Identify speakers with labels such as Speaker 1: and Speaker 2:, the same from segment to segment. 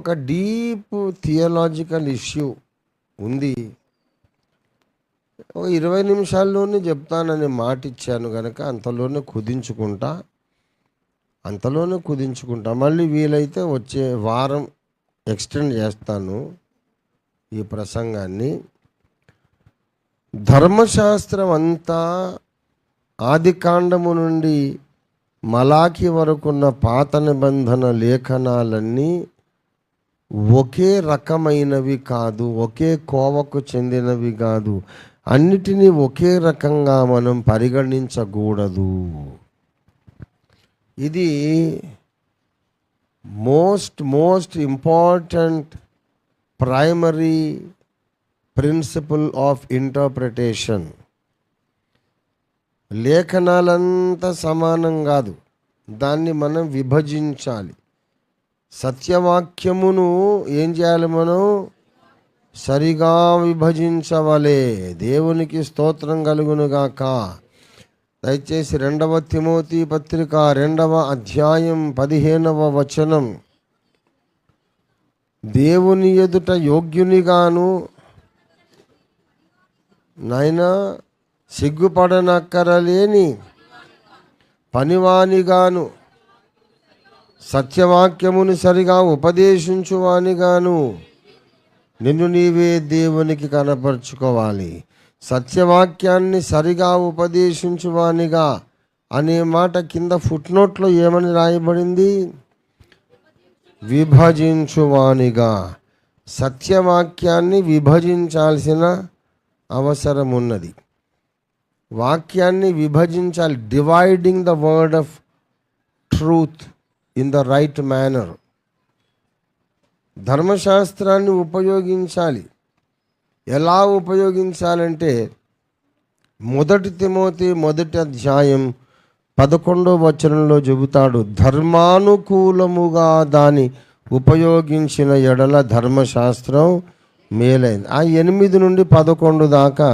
Speaker 1: ఒక deep theological issue ఉంది. ఒక ఇరవై నిమిషాల్లోనే చెప్తానని మాట ఇచ్చాను కనుక అంతలోనే కుదించుకుంటా అంతలోనే కుదించుకుంటా. మళ్ళీ వీలైతే వచ్చే వారం ఎక్స్టెండ్ చేస్తాను ఈ ప్రసంగాన్ని. ధర్మశాస్త్రం అంతా ఆదికాండము నుండి మలాకి వరకున్న పాత నిబంధన లేఖనాలన్నీ ఒకే రకమైనవి కాదు ఒకే కోవకు చెందినవి కాదు. అన్నిటినీ ఒకే రకంగా మనం పరిగణించకూడదు. ఇది most most important primary principle of interpretation లేఖనాలంతా సమానం కాదు. దాన్ని మనం విభజించాలి. సత్యవాక్యమును ఏం చేయాలి మనం? సరిగా విభజించవలే. దేవునికి స్తోత్రం కలుగునుగాక. దయచేసి రెండవ తిమోతి పత్రిక రెండవ అధ్యాయం పదిహేనవ వచనం. దేవుని ఎదుట యోగ్యునిగాను నైనా సిగ్గుపడనక్కరలేని పనివానిగాను సత్యవాక్యముని సరిగా ఉపదేశించువానిగాను నిన్ను నీవే దేవునికి కనపరుచుకోవాలి. సత్యవాక్యాన్ని సరిగా ఉపదేశించువానిగా అనే మాట కింద ఫుట్నోట్లో ఏమని రాయబడింది? విభజించువానిగా. సత్యవాక్యాన్ని విభజించాల్సిన అవసరం ఉన్నది వాక్యాన్ని విభజించాలి. Dividing the word of truth. In the right manner ధర్మశాస్త్రాన్ని ఉపయోగించాలి. ఎలా ఉపయోగించాలంటే మొదటి తిమోతి మొదటి అధ్యాయం పదకొండో వచనంలో చెబుతాడు ధర్మానుకూలముగా దాని ఉపయోగించిన ఎడల ధర్మశాస్త్రం మేలైంది. ఆ ఎనిమిది నుండి పదకొండు దాకా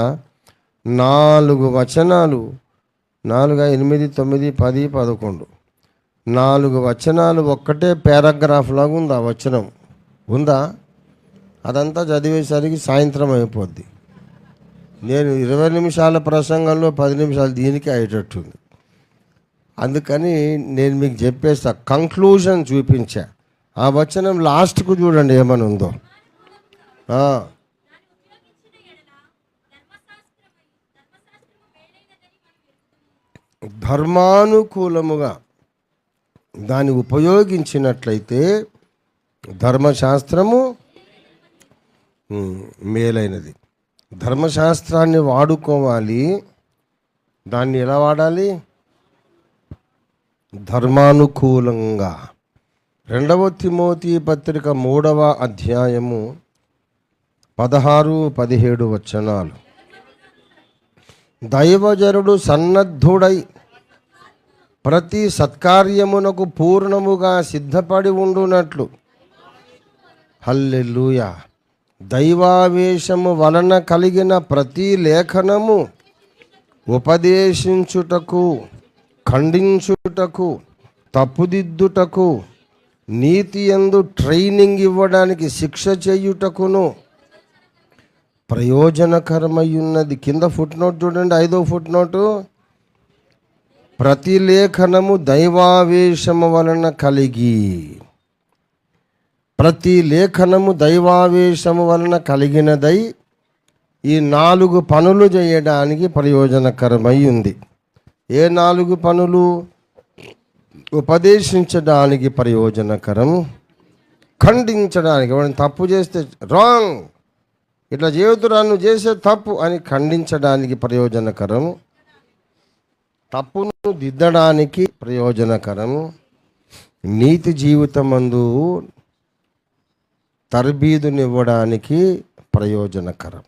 Speaker 1: నాలుగు వచనాలు నాలుగు ఎనిమిది తొమ్మిది పది పదకొండు. నాలుగు వచనాలు ఒక్కటే పారాగ్రాఫ్ లాగా ఉంది ఆ వచనం. ఉందా? అదంతా చదివేసరికి సాయంత్రం అయిపోద్ది. నేను ఇరవై నిమిషాల ప్రసంగంలో పది నిమిషాలు దీనికి అయ్యేటట్టుంది. అందుకని నేను మీకు చెప్పేస్తా కంక్లూజన్ చూపించా. ఆ వచనం లాస్ట్కు చూడండి ఏమని ఉందో ధర్మానుకూలముగా దాన్ని ఉపయోగించినట్లయితే ధర్మశాస్త్రము మేలైనది. ధర్మశాస్త్రాన్ని వాడుకోవాలి. దాన్ని ఎలా వాడాలి? ధర్మానుకూలంగా. రెండవ తిమోతి పత్రిక మూడవ అధ్యాయము పదహారు పదిహేడు వచనాలు. దైవజనుడు సన్నద్ధుడై ప్రతి సత్కార్యమునకు పూర్ణముగా సిద్ధపడి ఉండునట్లు. హల్లెలూయ. దైవావేశము వలన కలిగిన ప్రతి లేఖనము ఉపదేశించుటకు ఖండించుటకు తప్పుదిద్దుటకు నీతి ఎందు ట్రైనింగ్ ఇవ్వడానికి శిక్ష చేయుటకును ప్రయోజనకరమై ఉన్నది కింద ఫుట్ నోట్ చూడండి ఐదో ఫుట్ నోటు ప్రతి లేఖనము దైవావేశము వలన కలిగి. ప్రతి లేఖనము దైవావేశము వలన కలిగినదై ఈ నాలుగు పనులు చేయడానికి ప్రయోజనకరమై ఉంది. ఏ నాలుగు పనులు ఉపదేశించడానికి ప్రయోజనకరం? ఖండించడానికి. ఎవరైనా తప్పు చేస్తే రాంగ్. ఇట్లా చేయొద్దురా నువ్వు చేసే తప్పు అని ఖండించడానికి ప్రయోజనకరం. తప్పును దిద్దడానికి ప్రయోజనకరం. నీతి జీవితమందు తర్బీదునివ్వడానికి ప్రయోజనకరం.